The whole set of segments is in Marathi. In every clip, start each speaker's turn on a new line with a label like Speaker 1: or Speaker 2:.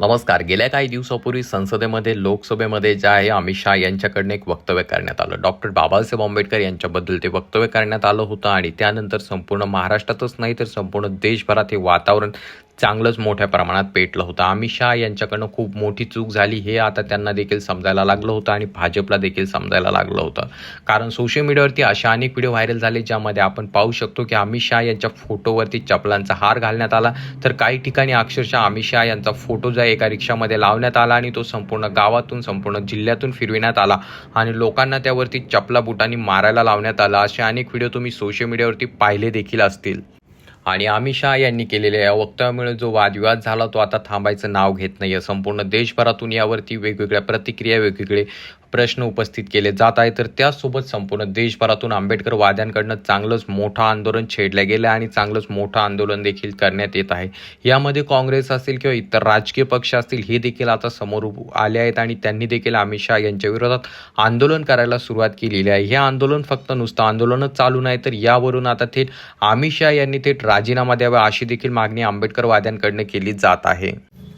Speaker 1: नमस्कार. गेल्या काही दिवसापूर्वी संसदेमध्ये लोकसभेमध्ये जे आहे अमित शहा यांच्याकडनं एक वक्तव्य करण्यात आलं. डॉक्टर बाबासाहेब आंबेडकर यांच्याबद्दल ते वक्तव्य करण्यात आलं होतं आणि त्यानंतर संपूर्ण महाराष्ट्रातच नाही तर संपूर्ण देशभरात हे वातावरण चांगलंच मोठ्या प्रमाणात पेटलं होतं. अमित शहा यांच्याकडनं खूप मोठी चूक झाली हे आता त्यांना देखील समजायला लागलं होतं आणि भाजपला देखील समजायला लागलं होतं. कारण सोशल मीडियावरती अशा अनेक व्हिडिओ व्हायरल झाले ज्यामध्ये आपण पाहू शकतो की अमित शहा यांच्या फोटोवरती चपलांचा हार घालण्यात आला. तर काही ठिकाणी अक्षरशः अमित शहा यांचा फोटो जो एका रिक्षामध्ये लावण्यात आला आणि तो संपूर्ण गावातून संपूर्ण जिल्ह्यातून फिरविण्यात आला आणि लोकांना त्यावरती चपला बुटांनी मारायला लावण्यात आला. असे अनेक व्हिडिओ तुम्ही सोशल मीडियावरती पाहिले देखील असतील. आणि अमित शहा यांनी केलेल्या या वक्तव्यामुळे जो वादविवाद झाला तो आता थांबायचं नाव घेत नाहीये. संपूर्ण देशभरातून यावरती वेगवेगळ्या प्रतिक्रिया वेगवेगळे प्रश्न उपस्थित केले जात आहे तर त्याचसोबत संपूर्ण देशभरातून आंबेडकर वाद्यांकडनं चांगलंच मोठं आंदोलन छेडलं गेलं आणि चांगलंच मोठं आंदोलन देखील करण्यात येत आहे. यामध्ये काँग्रेस असेल किंवा इतर राजकीय पक्ष असतील हे देखील आता समोर आले आहेत आणि त्यांनी देखील अमित शहा यांच्या विरोधात आंदोलन करायला सुरुवात केलेली आहे. हे आंदोलन फक्त नुसतं आंदोलनच चालू नाही तर यावरून आता थेट अमित शहा यांनी थेट राजीनामा द्यावा अशी देखील मागणी आंबेडकर वाद्यांकडनं केली जात आहे.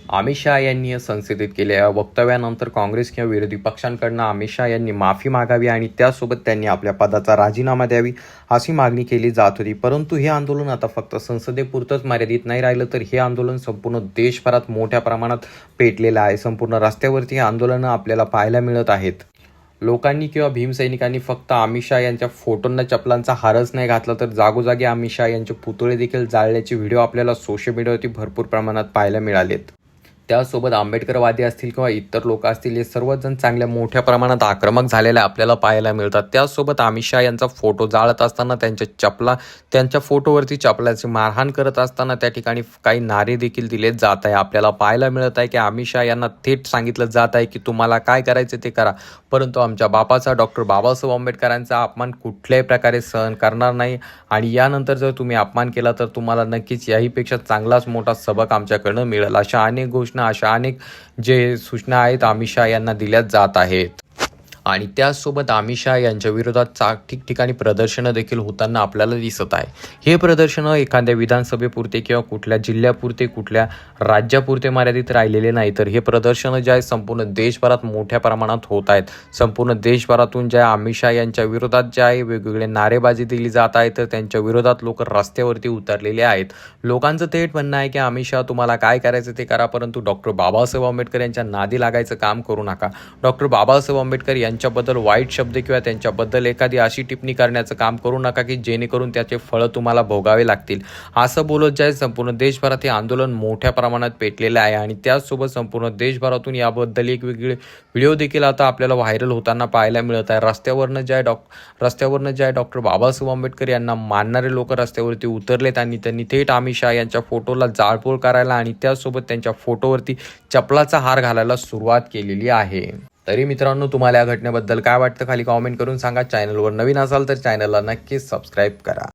Speaker 1: अमित शहा यांनी या संसदेत केलेल्या वक्तव्यानंतर काँग्रेस किंवा विरोधी पक्षांकडनं अमित शहा यांनी माफी मागावी आणि त्यासोबत त्यांनी आपल्या पदाचा राजीनामा द्यावी अशी मागणी केली जात होती. परंतु हे आंदोलन आता फक्त संसदेपुरतंच मर्यादित नाही राहिलं तर हे आंदोलन संपूर्ण देशभरात मोठ्या प्रमाणात पेटलेलं आहे. संपूर्ण रस्त्यावरती हे आंदोलनं आपल्याला पाहायला मिळत आहेत. लोकांनी किंवा भीमसैनिकांनी फक्त अमित शहा यांच्या फोटोंना चपलांचा हारच नाही घातला तर जागोजागी अमित शहा यांचे पुतळे देखील जाळल्याचे व्हिडिओ आपल्याला सोशल मीडियावरती भरपूर प्रमाणात पाहायला मिळालेत. त्यासोबत आंबेडकरवादी असतील किंवा इतर लोक असतील हे सर्वजण चांगल्या मोठ्या प्रमाणात आक्रमक झालेले आपल्याला पाहायला मिळतात. त्यासोबत अमित शहा यांचा फोटो जाळत असताना त्यांच्या चपला त्यांच्या फोटोवरती चपलाची मारहाण करत असताना त्या ठिकाणी काही नारे देखील दिले जात आहे. आपल्याला पाहायला मिळत आहे की अमित शहा यांना थेट सांगितलं जात आहे की तुम्हाला काय करायचं ते करा. परंतु आमच्या बापाचा डॉक्टर बाबासाहेब आंबेडकरांचा अपमान कुठल्याही प्रकारे सहन करणार नाही. आणि यानंतर जर तुम्ही अपमान केला तर तुम्हाला नक्कीच याहीपेक्षा चांगलाच मोठा सबक आमच्याकडनं मिळेल. अशा अनेक सूचना अशा अनेक जे सूचना आहेत अमित शहा यांना दिल्या जात आहेत. आणि त्याचसोबत अमित शहा यांच्या विरोधात चा ठिकठिकाणी प्रदर्शनं देखील होताना आपल्याला दिसत आहे. हे प्रदर्शनं एखाद्या विधानसभेपुरते किंवा कुठल्या जिल्ह्यापुरते कुठल्या राज्यापुरते मर्यादित राहिलेले नाही तर हे प्रदर्शनं जे आहे संपूर्ण देशभरात मोठ्या प्रमाणात होत आहेत. संपूर्ण देशभरातून ज्या अमित शहा यांच्या विरोधात जे आहे वेगवेगळे नारेबाजी दिली जात आहे तर त्यांच्या विरोधात लोक रस्त्यावरती उतरलेले आहेत. लोकांचं थेट म्हणणं आहे की अमित शहा तुम्हाला काय करायचं ते करा परंतु डॉक्टर बाबासाहेब आंबेडकर यांच्या नादी लागायचं काम करू नका. डॉक्टर बाबासाहेब आंबेडकर त्यांच्याबद्दल वाईट शब्द किंवा त्यांच्याबद्दल एखादी अशी टिप्पणी करण्याचं काम करू नका की जेणेकरून त्याचे फळं तुम्हाला भोगावे लागतील. असं बोलत जाय संपूर्ण देशभरात हे आंदोलन मोठ्या प्रमाणात पेटलेलं आहे आणि त्याचसोबत संपूर्ण देशभरातून याबद्दल एक वेगळे व्हिडिओ देखील आता आपल्याला व्हायरल होताना पाहायला मिळत आहे. रस्त्यावरनं ज्या आहे डॉक रस्त्यावरनं ज्या डॉक्टर बाबासाहेब आंबेडकर यांना मानणारे लोक रस्त्यावरती उतरलेत आणि त्यांनी थेट अमित शाह यांच्या फोटोला जाळपोळ करायला आणि त्याचसोबत त्यांच्या फोटोवरती चपलाचा हार घालायला सुरुवात केलेली आहे. तरी मित्रांनो तुम्हाला या घटनेबद्दल काय वाटतं? खाली कॉमेंट करून सांगा. चॅनलवर नवीन असाल तर चॅनलला नक्कीच सबस्क्राईब करा.